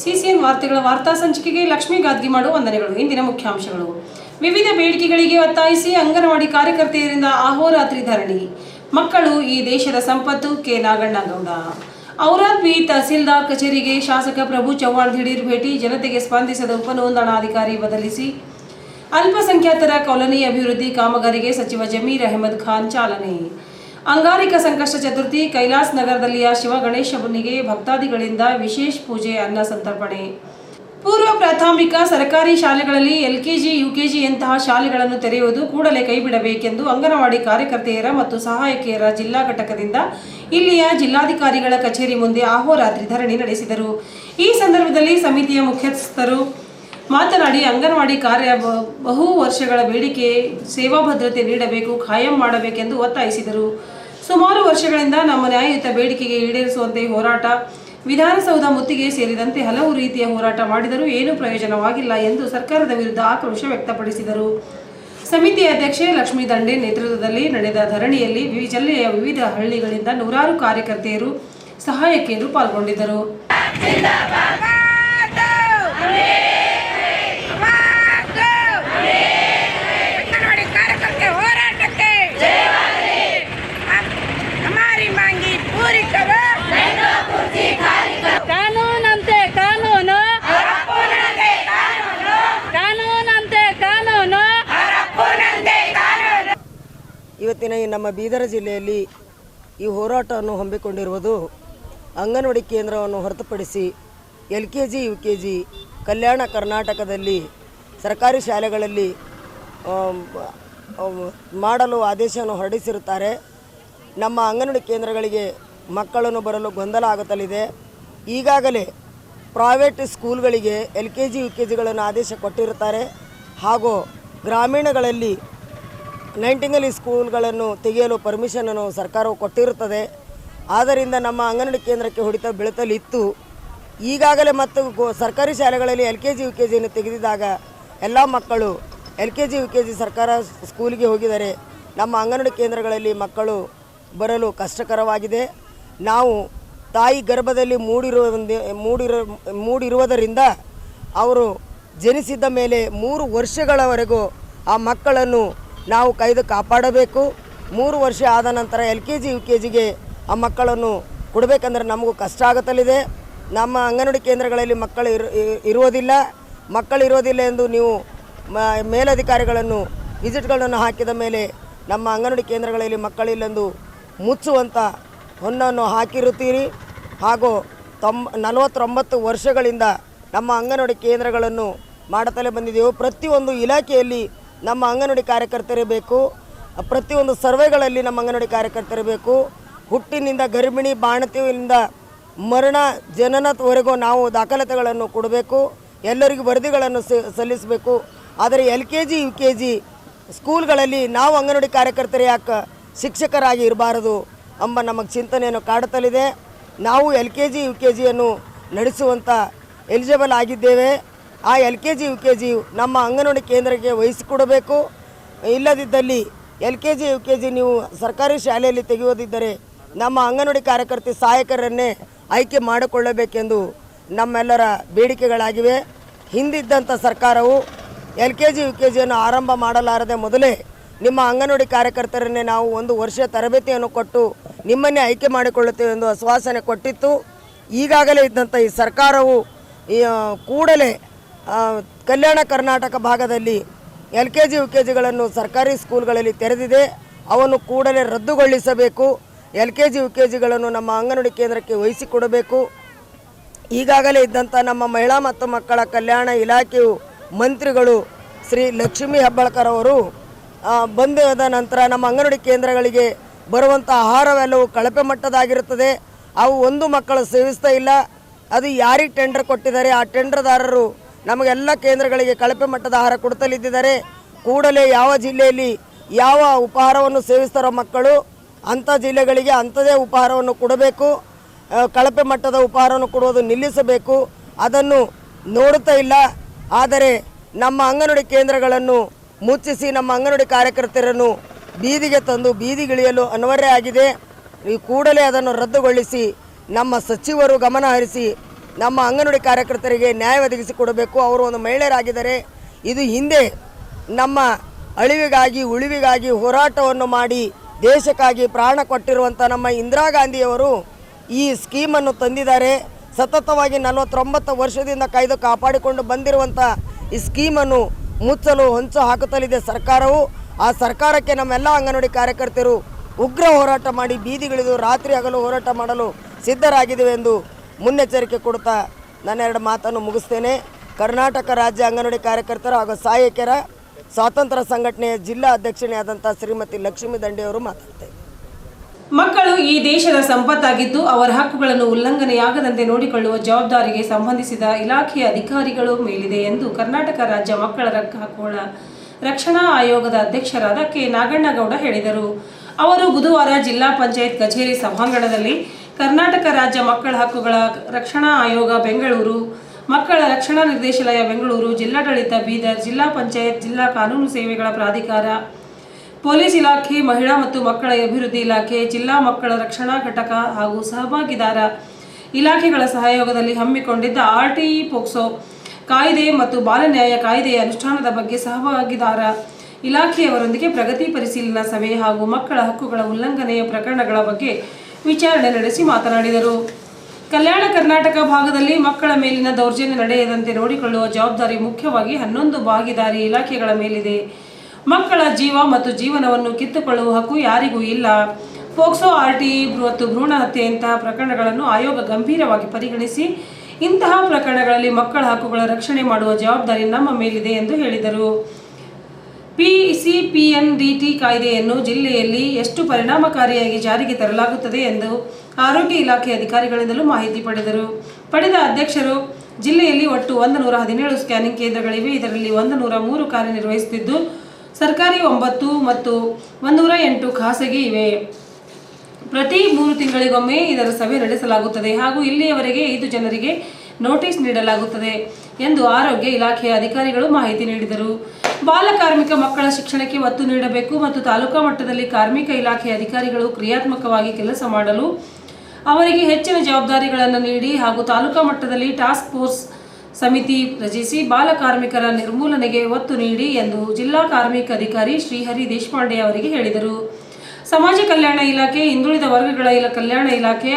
CCN ವಾರ್ತೆಗಳ ವಾರ್ತಾ ಸಂಚಿಕೆಗೆ ಲಕ್ಷ್ಮೀ ಗಾದ್ಗಿ ಮಾಡುವ ವಂದನೆಗಳು. ಇಂದಿನ ಮುಖ್ಯಾಂಶಗಳು. ವಿವಿಧ ಬೇಡಿಕೆಗಳಿಗೆ ಒತ್ತಾಯಿಸಿ ಅಂಗನವಾಡಿ ಕಾರ್ಯಕರ್ತೆಯರಿಂದ ಅಹೋರಾತ್ರಿ ಧರಣಿ. ಮಕ್ಕಳು ಈ ದೇಶದ ಸಂಪತ್ತು ಕೆ ನಾಗಣ್ಣಗೌಡ ಔರಾದ್ವಿ ತಹಸೀಲ್ದಾರ್ ಕಚೇರಿಗೆ ಶಾಸಕ ಪ್ರಭು ಚವ್ಹಾಣ್ ದಿಢೀರ್ ಭೇಟಿ. ಜನತೆಗೆ ಸ್ಪಂದಿಸದ ಉಪನೋಂದಣಾಧಿಕಾರಿ ಬದಲಿಸಿ. ಅಲ್ಪಸಂಖ್ಯಾತರ ಕಾಲೋನಿ ಅಭಿವೃದ್ಧಿ ಕಾಮಗಾರಿಗೆ ಸಚಿವ ಜಮೀರ್ ಅಹಮದ್ ಖಾನ್ ಚಾಲನೆ. ಅಂಗಾರಿಕ ಸಂಕಷ್ಟ ಚತುರ್ಥಿ ಕೈಲಾಸ್ ನಗರದಲ್ಲಿಯ ಶಿವ ಗಣೇಶನಿಗೆ ಭಕ್ತಾದಿಗಳಿಂದ ವಿಶೇಷ ಪೂಜೆ, ಅನ್ನ ಸಂತರ್ಪಣೆ. ಪೂರ್ವ ಪ್ರಾಥಮಿಕ ಸರ್ಕಾರಿ ಶಾಲೆಗಳಲ್ಲಿ ಎಲ್ಕೆಜಿ ಯುಕೆಜಿಯಂತಹ ಶಾಲೆಗಳನ್ನು ತೆರೆಯುವುದು ಕೂಡಲೇ ಕೈಬಿಡಬೇಕೆಂದು ಅಂಗನವಾಡಿ ಕಾರ್ಯಕರ್ತೆಯರ ಮತ್ತು ಸಹಾಯಕಿಯರ ಜಿಲ್ಲಾ ಘಟಕದಿಂದ ಇಲ್ಲಿಯ ಜಿಲ್ಲಾಧಿಕಾರಿಗಳ ಕಚೇರಿ ಮುಂದೆ ಅಹೋರಾತ್ರಿ ಧರಣಿ ನಡೆಸಿದರು. ಈ ಸಂದರ್ಭದಲ್ಲಿ ಸಮಿತಿಯ ಮುಖ್ಯಸ್ಥರು ಮಾತನಾಡಿ, ಅಂಗನವಾಡಿ ಕಾರ್ಯ ಬಹು ವರ್ಷಗಳ ಬೇಡಿಕೆ, ಸೇವಾ ಭದ್ರತೆ ನೀಡಬೇಕು, ಖಾಯಂ ಮಾಡಬೇಕೆಂದು ಒತ್ತಾಯಿಸಿದರು. ಸುಮಾರು ವರ್ಷಗಳಿಂದ ನಮ್ಮ ನ್ಯಾಯಯುತ ಬೇಡಿಕೆಗೆ ಈಡೇರಿಸುವಂತೆ ಹೋರಾಟ, ವಿಧಾನಸೌಧ ಮುತ್ತಿಗೆ ಸೇರಿದಂತೆ ಹಲವು ರೀತಿಯ ಹೋರಾಟ ಮಾಡಿದರೂ ಏನೂ ಪ್ರಯೋಜನವಾಗಿಲ್ಲ ಎಂದು ಸರ್ಕಾರದ ವಿರುದ್ಧ ಆಕ್ರೋಶ ವ್ಯಕ್ತಪಡಿಸಿದರು. ಸಮಿತಿ ಅಧ್ಯಕ್ಷೆ ಲಕ್ಷ್ಮೀ ದಂಡೆ ನೇತೃತ್ವದಲ್ಲಿ ನಡೆದ ಧರಣಿಯಲ್ಲಿ ಜಿಲ್ಲೆಯ ವಿವಿಧ ಹಳ್ಳಿಗಳಿಂದ ನೂರಾರು ಕಾರ್ಯಕರ್ತೆಯರು ಸಹಾಯಕಿಯರು ಪಾಲ್ಗೊಂಡಿದ್ದರು. ಬೀದರ ಜಿಲ್ಲೆಯಲ್ಲಿ ಈ ಹೋರಾಟವನ್ನು ಹಮ್ಮಿಕೊಂಡಿರುವುದು ಅಂಗನವಾಡಿ ಕೇಂದ್ರವನ್ನು ಹೊರತುಪಡಿಸಿ L K G, U K G, ಕಲ್ಯಾಣ ಕರ್ನಾಟಕದಲ್ಲಿ ಸರ್ಕಾರಿ ಶಾಲೆಗಳಲ್ಲಿ ಮಾಡಲು ಆದೇಶವನ್ನು ಹೊರಡಿಸಿರುತ್ತಾರೆ. ನಮ್ಮ ಅಂಗನವಾಡಿ ಕೇಂದ್ರಗಳಿಗೆ ಮಕ್ಕಳನ್ನು ಬರಲು ಗೊಂದಲ ಆಗುತ್ತಲಿದೆ ಈಗಾಗಲೇ private ಸ್ಕೂಲ್ಗಳಿಗೆ L K G, U K ಜಿಗಳನ್ನು ಆದೇಶ ಕೊಟ್ಟಿರುತ್ತಾರೆ. ಹಾಗೂ ಗ್ರಾಮೀಣಗಳಲ್ಲಿ ನೈಂಟಿಂಗಲಿ ಸ್ಕೂಲ್ಗಳನ್ನು ತೆಗೆಯಲು ಪರ್ಮಿಷನನ್ನು ಸರ್ಕಾರವು ಕೊಟ್ಟಿರುತ್ತದೆ. ಆದ್ದರಿಂದ ನಮ್ಮ ಅಂಗನವಾಡಿ ಕೇಂದ್ರಕ್ಕೆ ಹೊಡಿತ ಬೀಳುತ್ತಲಿತ್ತು ಈಗಾಗಲೇ ಮತ್ತು ಸರ್ಕಾರಿ ಶಾಲೆಗಳಲ್ಲಿ L K G U K ಜಿಯನ್ನು ತೆಗೆದಿದ್ದಾಗ ಎಲ್ಲ ಮಕ್ಕಳು L K G U K G ಸರ್ಕಾರ ಸ್ಕೂಲಿಗೆ ಹೋಗಿದರೆ ನಮ್ಮ ಅಂಗನವಾಡಿ ಕೇಂದ್ರಗಳಲ್ಲಿ ಮಕ್ಕಳು ಬರಲು ಕಷ್ಟಕರವಾಗಿದೆ. ನಾವು ತಾಯಿ ಗರ್ಭದಲ್ಲಿ ಮೂಡಿರುವ ಮೂಡಿರೋ, ಮೂಡಿರುವುದರಿಂದ ಅವರು ಜನಿಸಿದ ಮೇಲೆ ಮೂರು ವರ್ಷಗಳವರೆಗೂ ಆ ಮಕ್ಕಳನ್ನು ನಾವು ಕೈದು ಕಾಪಾಡಬೇಕು. ಮೂರು ವರ್ಷ ಆದ ನಂತರ L K G, U K ಜಿಗೆ ಆ ಮಕ್ಕಳನ್ನು ಕೊಡಬೇಕಂದ್ರೆ ನಮಗೂ ಕಷ್ಟ ಆಗುತ್ತಲಿದೆ ನಮ್ಮ ಅಂಗನವಾಡಿ ಕೇಂದ್ರಗಳಲ್ಲಿ ಮಕ್ಕಳು ಇರು ಇರುವುದಿಲ್ಲ. ಮಕ್ಕಳು ಇರೋದಿಲ್ಲ ಎಂದು ನೀವು ಮೇಲಧಿಕಾರಿಗಳನ್ನು, ವಿಸಿಟ್ಗಳನ್ನು ಹಾಕಿದ ಮೇಲೆ ನಮ್ಮ ಅಂಗನವಾಡಿ ಕೇಂದ್ರಗಳಲ್ಲಿ ಮಕ್ಕಳಿಲ್ಲೆಂದು ಮುಚ್ಚುವಂಥ ಹೊನ್ನನ್ನು ಹಾಕಿರುತ್ತೀರಿ. ಹಾಗೂ ತೊಂಬ ನಲವತ್ತೊಂಬತ್ತು ವರ್ಷಗಳಿಂದ ನಮ್ಮ ಅಂಗನವಾಡಿ ಕೇಂದ್ರಗಳನ್ನು ಮಾಡುತ್ತಲೇ ಬಂದಿದ್ದೆವು ಪ್ರತಿಯೊಂದು ಇಲಾಖೆಯಲ್ಲಿ ನಮ್ಮ ಅಂಗನವಾಡಿ ಕಾರ್ಯಕರ್ತರಿರಬೇಕು ಪ್ರತಿಯೊಂದು ಸರ್ವೆಗಳಲ್ಲಿ ನಮ್ಮ ಅಂಗನವಾಡಿ ಕಾರ್ಯಕರ್ತರಿರಬೇಕು ಹುಟ್ಟಿನಿಂದ ಗರ್ಭಿಣಿ, ಬಾಣತಿಯಿಂದ ಮರಣ, ಜನನದವರೆಗೂ ನಾವು ದಾಖಲಾತಿಗಳನ್ನು ಕೊಡಬೇಕು. ಎಲ್ಲರಿಗೂ ವರದಿಗಳನ್ನು ಸಲ್ಲಿಸಬೇಕು. ಆದರೆ L K G U K G ಸ್ಕೂಲ್ಗಳಲ್ಲಿ ನಾವು ಅಂಗನವಾಡಿ ಕಾರ್ಯಕರ್ತರು ಯಾಕೆ ಶಿಕ್ಷಕರಾಗಿ ಇರಬಾರದು ಎಂಬ ನಮಗೆ ಚಿಂತನೆಯನ್ನು ಕಾಡುತ್ತಲಿದೆ. ನಾವು L K G U K ಜಿಯನ್ನು ನಡೆಸುವಂಥ ಎಲಿಜಿಬಲ್ ಆಗಿದ್ದೇವೆ. ಆ L K G, U K G ನಮ್ಮ ಅಂಗನವಾಡಿ ಕೇಂದ್ರಕ್ಕೆ ವಹಿಸಿಕೊಡಬೇಕು. ಇಲ್ಲದಿದ್ದಲ್ಲಿ L K G, U K G ನೀವು ಸರ್ಕಾರಿ ಶಾಲೆಯಲ್ಲಿ ತೆಗೆಯೋದಿದ್ದರೆ ನಮ್ಮ ಅಂಗನವಾಡಿ ಕಾರ್ಯಕರ್ತೆ ಸಹಾಯಕರನ್ನೇ ಆಯ್ಕೆ ಮಾಡಿಕೊಳ್ಳಬೇಕೆಂದು ನಮ್ಮೆಲ್ಲರ ಬೇಡಿಕೆಗಳಾಗಿವೆ. ಹಿಂದಿದ್ದಂಥ ಸರ್ಕಾರವು L K G, U K ಜಿಯನ್ನು ಆರಂಭ ಮಾಡಲಾರದೆ ಮೊದಲೇ ನಿಮ್ಮ ಅಂಗನವಾಡಿ ಕಾರ್ಯಕರ್ತರನ್ನೇ ನಾವು ಒಂದು ವರ್ಷ ತರಬೇತಿಯನ್ನು ಕೊಟ್ಟು ನಿಮ್ಮನ್ನೇ ಆಯ್ಕೆ ಮಾಡಿಕೊಳ್ಳುತ್ತೇವೆ ಎಂದು ಆಶ್ವಾಸನೆ ಕೊಟ್ಟಿತ್ತು. ಈಗಾಗಲೇ ಇದ್ದಂಥ ಈ ಸರ್ಕಾರವು ಕೂಡಲೇ ಕಲ್ಯಾಣ ಕರ್ನಾಟಕ ಭಾಗದಲ್ಲಿ L K G U K ಜಿಗಳನ್ನು ಸರ್ಕಾರಿ ಸ್ಕೂಲ್ಗಳಲ್ಲಿ ತೆರೆದಿದೆ. ಅವನ್ನು ಕೂಡಲೇ ರದ್ದುಗೊಳಿಸಬೇಕು. L K G U K ಜಿಗಳನ್ನು ನಮ್ಮ ಅಂಗನವಾಡಿ ಕೇಂದ್ರಕ್ಕೆ ವಹಿಸಿಕೊಡಬೇಕು. ಈಗಾಗಲೇ ಇದ್ದಂಥ ನಮ್ಮ ಮಹಿಳಾ ಮತ್ತು ಮಕ್ಕಳ ಕಲ್ಯಾಣ ಇಲಾಖೆಯು ಮಂತ್ರಿಗಳು ಶ್ರೀ ಲಕ್ಷ್ಮೀ ಹೆಬ್ಬಾಳ್ಕರ್ ಅವರು ಬಂದಾದ ಬಂದ ನಂತರ ನಮ್ಮ ಅಂಗನವಾಡಿ ಕೇಂದ್ರಗಳಿಗೆ ಬರುವಂಥ ಆಹಾರವೆಲ್ಲವೂ ಕಳಪೆ ಮಟ್ಟದಾಗಿರುತ್ತದೆ. ಅವು ಒಂದು ಮಕ್ಕಳು ಸೇವಿಸ್ತಾ ಇಲ್ಲ. ಅದು ಯಾರಿಗೆ ಟೆಂಡರ್ ಕೊಟ್ಟಿದ್ದಾರೆ? ಆ ಟೆಂಡರ್ದಾರರು ನಮಗೆಲ್ಲ ಕೇಂದ್ರಗಳಿಗೆ ಕಳಪೆ ಮಟ್ಟದ ಆಹಾರ ಕೊಡ್ತಲಿದ್ದಾರೆ ಕೂಡಲೇ ಯಾವ ಜಿಲ್ಲೆಯಲ್ಲಿ ಯಾವ ಉಪಹಾರವನ್ನು ಸೇವಿಸ್ತಾರೋ ಮಕ್ಕಳು ಅಂಥ ಜಿಲ್ಲೆಗಳಿಗೆ ಅಂಥದೇ ಉಪಹಾರವನ್ನು ಕೊಡಬೇಕು. ಕಳಪೆ ಮಟ್ಟದ ಉಪಹಾರವನ್ನು ಕೊಡುವುದು ನಿಲ್ಲಿಸಬೇಕು. ಅದನ್ನು ನೋಡುತ್ತಾ ಇಲ್ಲ. ಆದರೆ ನಮ್ಮ ಅಂಗನವಾಡಿ ಕೇಂದ್ರಗಳನ್ನು ಮುಚ್ಚಿಸಿ ನಮ್ಮ ಅಂಗನವಾಡಿ ಕಾರ್ಯಕರ್ತರನ್ನು ಬೀದಿಗೆ ತಂದು ಬೀದಿಗಿಳಿಯಲು ಅನಿವಾರ್ಯ ಆಗಿದೆ. ಈ ಕೂಡಲೇ ಅದನ್ನು ರದ್ದುಗೊಳಿಸಿ ನಮ್ಮ ಸಚಿವರು ಗಮನ ಹರಿಸಿ ನಮ್ಮ ಅಂಗನವಾಡಿ ಕಾರ್ಯಕರ್ತರಿಗೆ ನ್ಯಾಯ ಒದಗಿಸಿಕೊಡಬೇಕು. ಅವರು ಒಂದು ಮಹಿಳೆಯರಾಗಿದ್ದಾರೆ. ಇದು ಹಿಂದೆ ನಮ್ಮ ಅಳಿವಿಗಾಗಿ, ಉಳಿವಿಗಾಗಿ ಹೋರಾಟವನ್ನು ಮಾಡಿ ದೇಶಕ್ಕಾಗಿ ಪ್ರಾಣ ಕೊಟ್ಟಿರುವಂಥ ನಮ್ಮ ಇಂದಿರಾ ಗಾಂಧಿಯವರು ಈ ಸ್ಕೀಮನ್ನು ತಂದಿದ್ದಾರೆ. ಸತತವಾಗಿ ನಲವತ್ತೊಂಬತ್ತು ವರ್ಷದಿಂದ ಕಾಯ್ದು ಕಾಪಾಡಿಕೊಂಡು ಬಂದಿರುವಂಥ ಈ ಸ್ಕೀಮನ್ನು ಮುಚ್ಚಲು ಹೊಂಚು ಹಾಕುತ್ತಲಿದೆ ಸರ್ಕಾರವು. ಆ ಸರ್ಕಾರಕ್ಕೆ ನಮ್ಮೆಲ್ಲ ಅಂಗನವಾಡಿ ಕಾರ್ಯಕರ್ತರು ಉಗ್ರ ಹೋರಾಟ ಮಾಡಿ ಬೀದಿಗಿಳಿದು ರಾತ್ರಿ ಹಗಲು ಹೋರಾಟ ಮಾಡಲು ಸಿದ್ಧರಾಗಿದ್ದೇವೆ ಎಂದು ಮುನ್ನೆಚ್ಚರಿಕೆ ಕೊಡ್ತಾ ಎರಡು ಮಾತನ್ನು ಮುಗಿಸ್ತೇನೆ. ಕರ್ನಾಟಕ ರಾಜ್ಯ ಅಂಗನವಾಡಿ ಕಾರ್ಯಕರ್ತರು ಹಾಗೂ ಸಹಾಯಕರ ಸ್ವಾತಂತ್ರ್ಯ ಸಂಘಟನೆಯ ಜಿಲ್ಲಾ ಅಧ್ಯಕ್ಷಣೆ ಆದಂಥ ಶ್ರೀಮತಿ ಲಕ್ಷ್ಮೀ ದಂಡೆಯವರು ಮಾತಾಡ್ತಾರೆ ಮಕ್ಕಳು ಈ ದೇಶದ ಸಂಪತ್ತಾಗಿದ್ದು ಅವರ ಹಕ್ಕುಗಳನ್ನು ಉಲ್ಲಂಘನೆಯಾಗದಂತೆ ನೋಡಿಕೊಳ್ಳುವ ಜವಾಬ್ದಾರಿಗೆ ಸಂಬಂಧಿಸಿದ ಇಲಾಖೆಯ ಅಧಿಕಾರಿಗಳು ಮೇಲಿದೆ ಎಂದು ಕರ್ನಾಟಕ ರಾಜ್ಯ ಮಕ್ಕಳ ಹಕ್ಕುಗಳ ರಕ್ಷಣಾ ಆಯೋಗದ ಅಧ್ಯಕ್ಷರಾದ ಕೆ ನಾಗಣ್ಣಗೌಡ ಹೇಳಿದರು. ಅವರು ಬುಧವಾರ ಜಿಲ್ಲಾ ಪಂಚಾಯತ್ ಕಚೇರಿ ಸಭಾಂಗಣದಲ್ಲಿ ಕರ್ನಾಟಕ ರಾಜ್ಯ ಮಕ್ಕಳ ಹಕ್ಕುಗಳ ರಕ್ಷಣಾ ಆಯೋಗ ಬೆಂಗಳೂರು. ಮಕ್ಕಳ ರಕ್ಷಣಾ ನಿರ್ದೇಶಾಲಯ ಬೆಂಗಳೂರು. ಜಿಲ್ಲಾಡಳಿತ ಬೀದರ್, ಜಿಲ್ಲಾ ಪಂಚಾಯತ್, ಜಿಲ್ಲಾ ಕಾನೂನು ಸೇವೆಗಳ ಪ್ರಾಧಿಕಾರ. ಪೊಲೀಸ್ ಇಲಾಖೆ, ಮಹಿಳಾ ಮತ್ತು ಮಕ್ಕಳ ಅಭಿವೃದ್ಧಿ ಇಲಾಖೆ, ಜಿಲ್ಲಾ ಮಕ್ಕಳ ರಕ್ಷಣಾ ಘಟಕ ಹಾಗೂ ಸಹಭಾಗಿದಾರ ಇಲಾಖೆಗಳ ಸಹಯೋಗದಲ್ಲಿ ಹಮ್ಮಿಕೊಂಡಿದ್ದ ಆರ್ಟಿಇ ಪೋಕ್ಸೋ ಕಾಯ್ದೆ ಮತ್ತು ಬಾಲ ನ್ಯಾಯ ಕಾಯ್ದೆಯ ಅನುಷ್ಠಾನದ ಬಗ್ಗೆ ಸಹಭಾಗಿದಾರ ಇಲಾಖೆಯವರೊಂದಿಗೆ ಪ್ರಗತಿ ಪರಿಶೀಲನಾ ಸಭೆ ಹಾಗೂ ಮಕ್ಕಳ ಹಕ್ಕುಗಳ ಉಲ್ಲಂಘನೆಯ ಪ್ರಕರಣಗಳ ಬಗ್ಗೆ ವಿಚಾರಣೆ ನಡೆಸಿ ಮಾತನಾಡಿದರು. ಕಲ್ಯಾಣ ಕರ್ನಾಟಕ ಭಾಗದಲ್ಲಿ ಮಕ್ಕಳ ಮೇಲಿನ ದೌರ್ಜನ್ಯ ನಡೆಯದಂತೆ ನೋಡಿಕೊಳ್ಳುವ ಜವಾಬ್ದಾರಿ ಮುಖ್ಯವಾಗಿ ಹನ್ನೊಂದು ಭಾಗಿದಾರಿ ಇಲಾಖೆಗಳ ಮೇಲಿದೆ. ಮಕ್ಕಳ ಜೀವ ಮತ್ತು ಜೀವನವನ್ನು ಕಿತ್ತುಕೊಳ್ಳುವ ಹಕ್ಕು ಯಾರಿಗೂ ಇಲ್ಲ. ಪೋಕ್ಸೋ, ಆರ್ಟಿ, ಮತ್ತು ಭ್ರೂಣ ಹತ್ಯೆಯಂತಹ ಪ್ರಕರಣಗಳನ್ನು ಆಯೋಗ ಗಂಭೀರವಾಗಿ ಪರಿಗಣಿಸಿ, ಇಂತಹ ಪ್ರಕರಣಗಳಲ್ಲಿ ಮಕ್ಕಳ ಹಕ್ಕುಗಳ ರಕ್ಷಣೆ ಮಾಡುವ ಜವಾಬ್ದಾರಿ ನಮ್ಮ ಮೇಲಿದೆ ಎಂದು ಹೇಳಿದರು. ಪಿಸಿಪಿಎನ್ಡಿಟಿ ಕಾಯ್ದೆಯನ್ನು ಜಿಲ್ಲೆಯಲ್ಲಿ ಎಷ್ಟು ಪರಿಣಾಮಕಾರಿಯಾಗಿ ಜಾರಿಗೆ ತರಲಾಗುತ್ತದೆ ಎಂದು ಆರೋಗ್ಯ ಇಲಾಖೆ ಅಧಿಕಾರಿಗಳಿಂದಲೂ ಮಾಹಿತಿ ಪಡೆದರು. ಪಡೆದ ಅಧ್ಯಕ್ಷರು, ಜಿಲ್ಲೆಯಲ್ಲಿ ಒಟ್ಟು ಒಂದು ನೂರ ಹದಿನೇಳು ಸ್ಕ್ಯಾನಿಂಗ್ ಕೇಂದ್ರಗಳಿವೆ. ಇದರಲ್ಲಿ ಒಂದು ನೂರ ಮೂರು ಕಾರ್ಯನಿರ್ವಹಿಸುತ್ತಿದ್ದು, ಸರ್ಕಾರಿ ಒಂಬತ್ತು ಮತ್ತು ಒಂದೂರ ಎಂಟು ಖಾಸಗಿ ಇವೆ. ಪ್ರತಿ ಮೂರು ತಿಂಗಳಿಗೊಮ್ಮೆ ಇದರ ಸಭೆ ನಡೆಸಲಾಗುತ್ತದೆ. ಹಾಗೂ ಇಲ್ಲಿಯವರೆಗೆ ಐದು ಜನರಿಗೆ ನೋಟಿಸ್ ನೀಡಲಾಗುತ್ತದೆ ಎಂದು ಆರೋಗ್ಯ ಇಲಾಖೆಯ ಅಧಿಕಾರಿಗಳು ಮಾಹಿತಿ ನೀಡಿದರು. ಬಾಲ ಕಾರ್ಮಿಕ ಮಕ್ಕಳ ಶಿಕ್ಷಣಕ್ಕೆ ಒತ್ತು ನೀಡಬೇಕು ಮತ್ತು ತಾಲೂಕಾ ಮಟ್ಟದಲ್ಲಿ ಕಾರ್ಮಿಕ ಇಲಾಖೆ ಅಧಿಕಾರಿಗಳು ಕ್ರಿಯಾತ್ಮಕವಾಗಿ ಕೆಲಸ ಮಾಡಲು ಅವರಿಗೆ ಹೆಚ್ಚಿನ ಜವಾಬ್ದಾರಿಗಳನ್ನು ನೀಡಿ ಹಾಗೂ ತಾಲೂಕಾ ಮಟ್ಟದಲ್ಲಿ ಟಾಸ್ಕ್ ಫೋರ್ಸ್ ಸಮಿತಿ ರಚಿಸಿ ಬಾಲ ಕಾರ್ಮಿಕರ ನಿರ್ಮೂಲನೆಗೆ ಒತ್ತು ನೀಡಿ ಎಂದು ಜಿಲ್ಲಾ ಕಾರ್ಮಿಕ ಅಧಿಕಾರಿ ಶ್ರೀಹರಿ ದೇಶಪಾಂಡೆ ಅವರಿಗೆ ಹೇಳಿದರು. ಸಮಾಜ ಕಲ್ಯಾಣ ಇಲಾಖೆ, ಹಿಂದುಳಿದ ವರ್ಗಗಳ ಕಲ್ಯಾಣ ಇಲಾಖೆ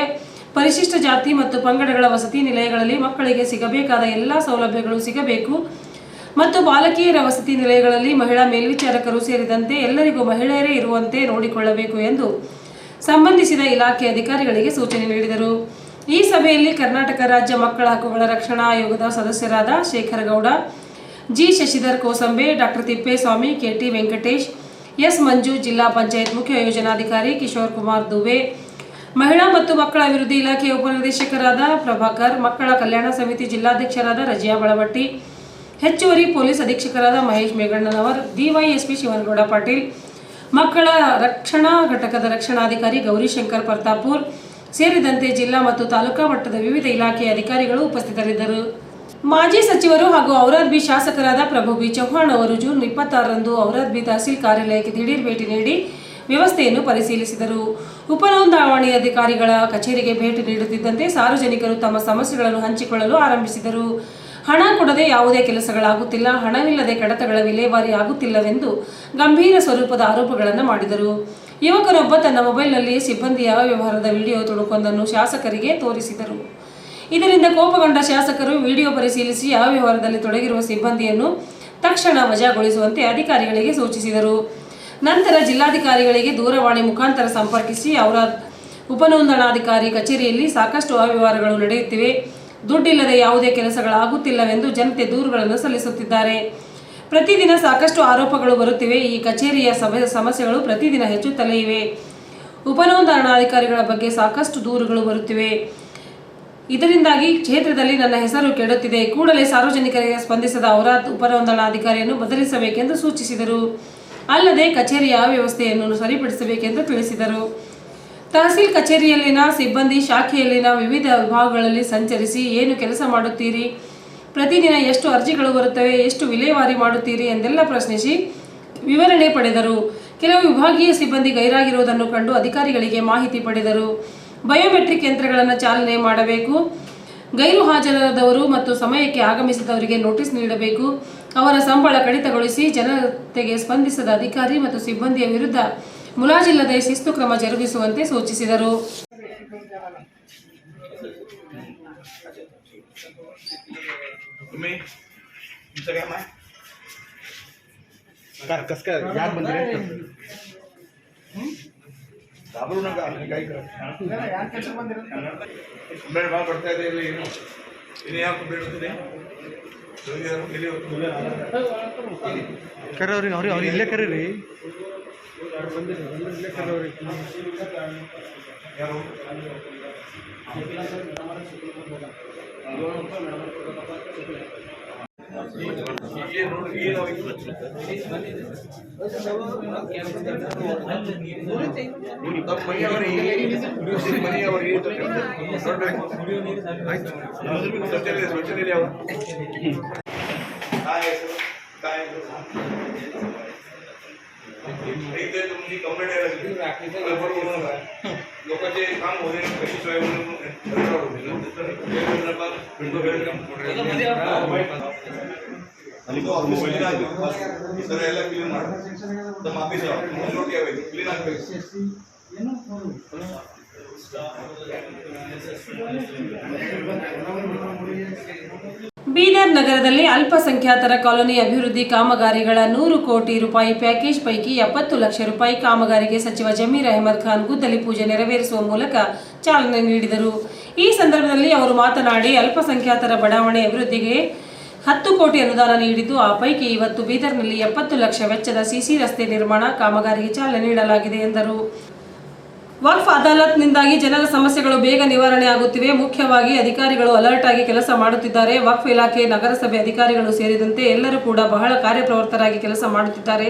ಪರಿಶಿಷ್ಟ ಜಾತಿ ಮತ್ತು ಪಂಗಡಗಳ ವಸತಿ ನಿಲಯಗಳಲ್ಲಿ ಮಕ್ಕಳಿಗೆ ಸಿಗಬೇಕಾದ ಎಲ್ಲ ಸೌಲಭ್ಯಗಳು ಸಿಗಬೇಕು. ಮತ್ತು ಬಾಲಕಿಯರ ವಸತಿ ನಿಲಯಗಳಲ್ಲಿ ಮಹಿಳಾ ಮೇಲ್ವಿಚಾರಕರು ಸೇರಿದಂತೆ ಎಲ್ಲರಿಗೂ ಮಹಿಳೆಯರೇ ಇರುವಂತೆ ನೋಡಿಕೊಳ್ಳಬೇಕು ಎಂದು ಸಂಬಂಧಿಸಿದ ಇಲಾಖೆ ಅಧಿಕಾರಿಗಳಿಗೆ ಸೂಚನೆ ನೀಡಿದರು. ಈ ಸಭೆಯಲ್ಲಿ ಕರ್ನಾಟಕ ರಾಜ್ಯ ಮಕ್ಕಳ ಹಕ್ಕುಗಳ ರಕ್ಷಣಾ ಆಯೋಗದ ಸದಸ್ಯರಾದ Shekhargouda, G. Shashidhar Kosambe doctor Tippeswamy KT Venkatesh, S. Manju, ಜಿಲ್ಲಾ ಪಂಚಾಯತ್ ಮುಖ್ಯ ಯೋಜನಾಧಿಕಾರಿ ಕಿಶೋರ್ ಕುಮಾರ್ ದುಬೆ ಮಹಿಳಾ ಮತ್ತು ಮಕ್ಕಳ ಅಭಿವೃದ್ಧಿ ಇಲಾಖೆಯ ಉಪನಿರ್ದೇಶಕರಾದ ಪ್ರಭಾಕರ್, ಮಕ್ಕಳ ಕಲ್ಯಾಣ ಸಮಿತಿ ಜಿಲ್ಲಾಧ್ಯಕ್ಷರಾದ ರಜಿಯಾ ಬಳವಟ್ಟಿ, ಹೆಚ್ಚುವರಿ ಪೊಲೀಸ್ ಅಧೀಕ್ಷಕರಾದ ಮಹೇಶ್ ಮೇಘಣ್ಣನವರ್, ಡಿವೈಎಸ್ಪಿ ಶಿವನಗೌಡ ಪಾಟೀಲ್, ಮಕ್ಕಳ ರಕ್ಷಣಾ ಘಟಕದ ರಕ್ಷಣಾಧಿಕಾರಿ ಗೌರಿಶಂಕರ್ ಪ್ರತಾಪೂರ್ ಸೇರಿದಂತೆ ಜಿಲ್ಲಾ ಮತ್ತು ತಾಲೂಕಾ ಮಟ್ಟದ ವಿವಿಧ ಇಲಾಖೆಯ ಅಧಿಕಾರಿಗಳು ಉಪಸ್ಥಿತರಿದ್ದರು. ಮಾಜಿ ಸಚಿವರು ಹಾಗೂ ಔರಾದ್ ಬಿ ಶಾಸಕರಾದ ಪ್ರಭು ಬಿ ಚೌಹಾಣ್ ಅವರು ಜೂನ್ ಇಪ್ಪತ್ತಾರರಂದು ಔರಾದ್ ಬಿ ತಹಸೀಲ್ ಕಾರ್ಯಾಲಯಕ್ಕೆ ದಿಢೀರ್ ಭೇಟಿ ನೀಡಿ ವ್ಯವಸ್ಥೆಯನ್ನು ಪರಿಶೀಲಿಸಿದರು. ಉಪನೋಂದಾವಣಿ ಅಧಿಕಾರಿಗಳ ಕಚೇರಿಗೆ ಭೇಟಿ ನೀಡುತ್ತಿದ್ದಂತೆ ಸಾರ್ವಜನಿಕರು ತಮ್ಮ ಸಮಸ್ಯೆಗಳನ್ನು ಹಂಚಿಕೊಳ್ಳಲು ಆರಂಭಿಸಿದರು. ಹಣ ಕೊಡದೆ ಯಾವುದೇ ಕೆಲಸಗಳಾಗುತ್ತಿಲ್ಲ. ಹಣವಿಲ್ಲದೆ ಕಡತಗಳ ವಿಲೇವಾರಿ ಆಗುತ್ತಿಲ್ಲವೆಂದು ಗಂಭೀರ ಸ್ವರೂಪದ ಆರೋಪಗಳನ್ನು ಮಾಡಿದರು. ಯುವಕರೊಬ್ಬ ತನ್ನ ಮೊಬೈಲ್ನಲ್ಲಿ ಸಿಬ್ಬಂದಿಯ ವ್ಯವಹಾರದ ವಿಡಿಯೋ ತುಣುಕೊಂದನ್ನು ಶಾಸಕರಿಗೆ ತೋರಿಸಿದರು. ಇದರಿಂದ ಕೋಪಗೊಂಡ ಶಾಸಕರು ವಿಡಿಯೋ ಪರಿಶೀಲಿಸಿ ಅವ್ಯವಹಾರದಲ್ಲಿ ವ್ಯವಹಾರದಲ್ಲಿ ತೊಡಗಿರುವ ಸಿಬ್ಬಂದಿಯನ್ನು ತಕ್ಷಣ ವಜಾಗೊಳಿಸುವಂತೆ ಅಧಿಕಾರಿಗಳಿಗೆ ಸೂಚಿಸಿದರು. ನಂತರ ಜಿಲ್ಲಾಧಿಕಾರಿಗಳಿಗೆ ದೂರವಾಣಿ ಮುಖಾಂತರ ಸಂಪರ್ಕಿಸಿ ಅವರ ಉಪನೋಂದಣಾಧಿಕಾರಿ ಕಚೇರಿಯಲ್ಲಿ ಸಾಕಷ್ಟು ಅವ್ಯವಹಾರಗಳು ನಡೆಯುತ್ತಿವೆ. ದುಡ್ಡಿಲ್ಲದೆ ಯಾವುದೇ ಕೆಲಸಗಳಾಗುತ್ತಿಲ್ಲವೆಂದು ಜನತೆ ದೂರುಗಳನ್ನು ಸಲ್ಲಿಸುತ್ತಿದ್ದಾರೆ. ಪ್ರತಿದಿನ ಸಾಕಷ್ಟು ಆರೋಪಗಳು ಬರುತ್ತಿವೆ. ಈ ಕಚೇರಿಯ ಸಮಸ್ಯೆಗಳು ಪ್ರತಿದಿನ ಹೆಚ್ಚುತ್ತಲೇ ಇವೆ. ಉಪನೋಂದಣಾಧಿಕಾರಿಗಳ ಬಗ್ಗೆ ಸಾಕಷ್ಟು ದೂರುಗಳು ಬರುತ್ತಿವೆ. ಇದರಿಂದಾಗಿ ಕ್ಷೇತ್ರದಲ್ಲಿ ನನ್ನ ಹೆಸರು ಕೆಡುತ್ತಿದೆ. ಕೂಡಲೇ ಸಾರ್ವಜನಿಕರಿಗೆ ಸ್ಪಂದಿಸದ ಅವರ ಉಪನೋಂದಣಾಧಿಕಾರಿಯನ್ನು ಬದಲಿಸಬೇಕೆಂದು ಸೂಚಿಸಿದರು. ಅಲ್ಲದೆ ಕಚೇರಿಯ ವ್ಯವಸ್ಥೆಯನ್ನು ಸರಿಪಡಿಸಬೇಕೆಂದು ತಿಳಿಸಿದರು. ತಹಸೀಲ್ ಕಚೇರಿಯಲ್ಲಿನ ಸಿಬ್ಬಂದಿ ಶಾಖೆಯಲ್ಲಿನ ವಿವಿಧ ವಿಭಾಗಗಳಲ್ಲಿ ಸಂಚರಿಸಿ ಏನು ಕೆಲಸ ಮಾಡುತ್ತೀರಿ? ಪ್ರತಿದಿನ ಎಷ್ಟು ಅರ್ಜಿಗಳು ಬರುತ್ತವೆ? ಎಷ್ಟು ವಿಲೇವಾರಿ ಮಾಡುತ್ತೀರಿ? ಎಂದೆಲ್ಲ ಪ್ರಶ್ನಿಸಿ ವಿವರಣೆ ಪಡೆದರು. ಕೆಲವು ವಿಭಾಗೀಯ ಸಿಬ್ಬಂದಿ ಗೈರಾಗಿರುವುದನ್ನು ಕಂಡು ಅಧಿಕಾರಿಗಳಿಗೆ ಮಾಹಿತಿ ಪಡೆದರು. ಬಯೋಮೆಟ್ರಿಕ್ ಯಂತ್ರಗಳನ್ನು ಚಾಲನೆ ಮಾಡಬೇಕು. ಗೈರು ಹಾಜರಾದವರು ಮತ್ತು ಸಮಯಕ್ಕೆ ಆಗಮಿಸಿದವರಿಗೆ ನೋಟಿಸ್ ನೀಡಬೇಕು. ಅವರ ಸಂಬಳ ಕಡಿತಗೊಳಿಸಿ ಜನತೆಗೆ ಸ್ಪಂದಿಸದ ಅಧಿಕಾರಿ ಮತ್ತು ಸಿಬ್ಬಂದಿಯ ವಿರುದ್ಧ ಮುಲಾಜಿಲ್ಲದೆ ಶಿಸ್ತು ಕ್ರಮ ಜರುಗಿಸುವಂತೆ ಸೂಚಿಸಿದರು. ಇನ್ನು ಯಾಕೆ ಕರೆ ಅವ್ರಿಗೆ ಅವ್ರು ಇಲ್ಲೇ ಕರೀರಿ. ಯಾರು ಏನು ನೋಡಿ ಏನು ತಮ್ಮ ಮನೆಯವರಿಗೆ ನಿಮ್ಮ ಮನೆಯವರಿಗೆ ನೋಡ್ಬೇಕು ಸ್ವಚ್ಛತೆ ಸ್ವಚ್ಛತೆ ಯಾವ काय आहे सर? काय आहे सर? एक तर तुमची कंप्लेंट यायला लोकांचे काम होणे कशी सोय आणि तो मोबाईल सर क्लीन मार तर माफी सर नोट यावे. क्लीन ಬೀದರ್ ನಗರದಲ್ಲಿ ಅಲ್ಪಸಂಖ್ಯಾತರ ಕಾಲೋನಿ ಅಭಿವೃದ್ಧಿ ಕಾಮಗಾರಿಗಳ ನೂರು ಕೋಟಿ ರೂಪಾಯಿ ಪ್ಯಾಕೇಜ್ ಪೈಕಿ ಎಪ್ಪತ್ತು ಲಕ್ಷ ರೂಪಾಯಿ ಕಾಮಗಾರಿಗೆ ಸಚಿವ ಜಮೀರ್ ಅಹಮದ್ ಖಾನ್ ಗುದ್ದಲಿ ಪೂಜೆ ನೆರವೇರಿಸುವ ಮೂಲಕ ಚಾಲನೆ ನೀಡಿದರು. ಈ ಸಂದರ್ಭದಲ್ಲಿ ಅವರು ಮಾತನಾಡಿ, ಅಲ್ಪಸಂಖ್ಯಾತರ ಬಡಾವಣೆ ಅಭಿವೃದ್ಧಿಗೆ ಹತ್ತು ಕೋಟಿ ಅನುದಾನ ನೀಡಿದ್ದು, ಆ ಪೈಕಿ ಇವತ್ತು ಬೀದರ್ನಲ್ಲಿ ಎಪ್ಪತ್ತು ಲಕ್ಷ ವೆಚ್ಚದ ಸಿಸಿ ರಸ್ತೆ ನಿರ್ಮಾಣ ಕಾಮಗಾರಿಗೆ ಚಾಲನೆ ನೀಡಲಾಗಿದೆ ಎಂದರು. ವಕ್ಫ್ ಅದಾಲತ್ನಿಂದಾಗಿ ಜನರ ಸಮಸ್ಯೆಗಳು ಬೇಗ ನಿವಾರಣೆ ಆಗುತ್ತಿವೆ. ಮುಖ್ಯವಾಗಿ ಅಧಿಕಾರಿಗಳು ಅಲರ್ಟ್ ಆಗಿ ಕೆಲಸ ಮಾಡುತ್ತಿದ್ದಾರೆ. ವಕ್ಫ್ ಇಲಾಖೆ, ನಗರಸಭೆ ಅಧಿಕಾರಿಗಳು ಸೇರಿದಂತೆ ಎಲ್ಲರೂ ಕೂಡ ಬಹಳ ಕಾರ್ಯಪ್ರವೃತ್ತರಾಗಿ ಕೆಲಸ ಮಾಡುತ್ತಿದ್ದಾರೆ.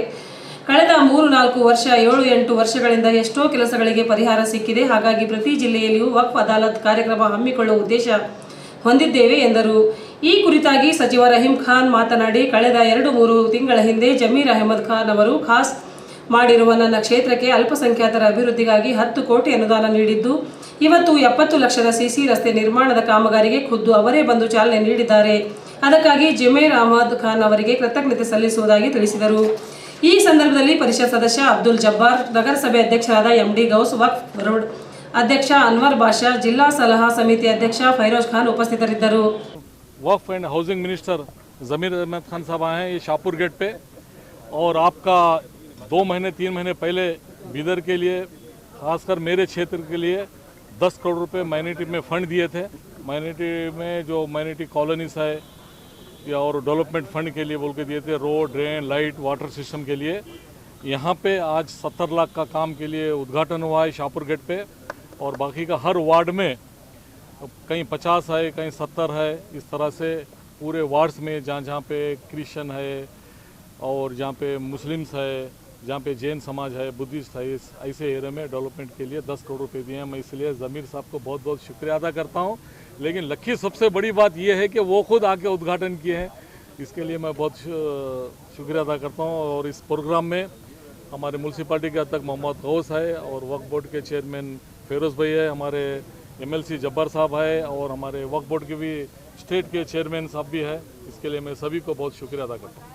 ಕಳೆದ ಮೂರು ನಾಲ್ಕು ವರ್ಷ, ಏಳು ಎಂಟು ವರ್ಷಗಳಿಂದ ಎಷ್ಟೋ ಕೆಲಸಗಳಿಗೆ ಪರಿಹಾರ ಸಿಕ್ಕಿದೆ. ಹಾಗಾಗಿ ಪ್ರತಿ ಜಿಲ್ಲೆಯಲ್ಲಿಯೂ ವಕ್ಫ್ ಅದಾಲತ್ ಕಾರ್ಯಕ್ರಮ ಹಮ್ಮಿಕೊಳ್ಳುವ ಉದ್ದೇಶ ಹೊಂದಿದ್ದೇವೆ, ಎಂದರು. ಈ ಕುರಿತಾಗಿ ಸಚಿವ ರಹೀಂ ಖಾನ್ ಮಾತನಾಡಿ, ಕಳೆದ ಎರಡು ಮೂರು ತಿಂಗಳ ಹಿಂದೆ ಜಮೀರ್ ಅಹಮದ್ ಖಾನ್ ಅವರು ಖಾಸ್ ಮಾಡಿರುವ ನನ್ನ ಕ್ಷೇತ್ರಕ್ಕೆ ಅಲ್ಪಸಂಖ್ಯಾತರ ಅಭಿವೃದ್ಧಿಗಾಗಿ ಹತ್ತು ಕೋಟಿ ಅನುದಾನ ನೀಡಿದ್ದು ಇವತ್ತು ಎಪ್ಪತ್ತು ಲಕ್ಷದ ಸಿಸಿ ರಸ್ತೆ ನಿರ್ಮಾಣದ ಕಾಮಗಾರಿಗೆ ಖುದ್ದು ಅವರೇ ಬಂದು ಚಾಲನೆ ನೀಡಿದ್ದಾರೆ ಅದಕ್ಕಾಗಿ ಜಮೀರ್ ಅಹಮದ್ ಖಾನ್ ಅವರಿಗೆ ಕೃತಜ್ಞತೆ ಸಲ್ಲಿಸುವುದಾಗಿ ತಿಳಿಸಿದರು ಈ ಸಂದರ್ಭದಲ್ಲಿ ಪರಿಷತ್ ಸದಸ್ಯ ಅಬ್ದುಲ್ ಜಬ್ಬಾರ್ ನಗರಸಭೆ ಅಧ್ಯಕ್ಷರಾದ ಎಂಡಿ ಗೌಸ್ ವಕ್ಫ್ ರೋಡ್ ಅಧ್ಯಕ್ಷ ಅನ್ವರ್ ಬಾಷಾ ಜಿಲ್ಲಾ ಸಲಹಾ ಸಮಿತಿ ಅಧ್ಯಕ್ಷ ಫೈರೋಜ್ ಖಾನ್ ಉಪಸ್ಥಿತರಿದ್ದರು Waqf and housing minister Zameer Ahmed Khan साहब आए हैं ये शाहपुर गेट पे और आपका दो महीने, तीन महीने पहले बिदर के लिए, खासकर मेरे क्षेत्र के लिए, दस करोड़ रुपए माइनॉरिटी में फंड दिए थे। माइनॉरिटी में जो माइनॉरिटी कॉलोनीस है या और डेवलपमेंट फंड के लिए बोल के दिए थे road drain light water system के लिए। यहाँ पे आज सत्तर लाख का काम के लिए उद्घाटन हुआ है शाहपुर गेट पे, और बाकी का हर वार्ड में कहीं पचास है, कहीं सत्तर है, इस तरह से पूरे वार्ड्स में जहाँ जहाँ पे क्रिश्चन है, और जहाँ पे मुस्लिम्स है जहाँ पे जैन समाज है, बुद्धिस्ट है, इस, ऐसे एरिया में डेवलपमेंट के लिए दस करोड़ रुपए दिए हैं। मैं इसलिए ज़मीर साहब को बहुत बहुत शुक्रिया अदा करता हूँ। लेकिन लक्ष्य सबसे बड़ी बात यह है कि वो खुद आके उद्घाटन किए हैं। इसके लिए मैं बहुत शुक्रिया अदा करता हूँ। और इस प्रोग्राम में हमारे म्यूनसिपाली के अध्यक्ष मोहम्मद गौस है और वक्फ बोर्ड के चेयरमैन फेरोज़ भाई है, हमारे एमएलसी जब्बार साहब है और हमारे वक्फ बोर्ड के भी स्टेट के चेयरमैन साहब भी है। इसके लिए मैं सभी को बहुत शुक्रिया अदा करता हूँ।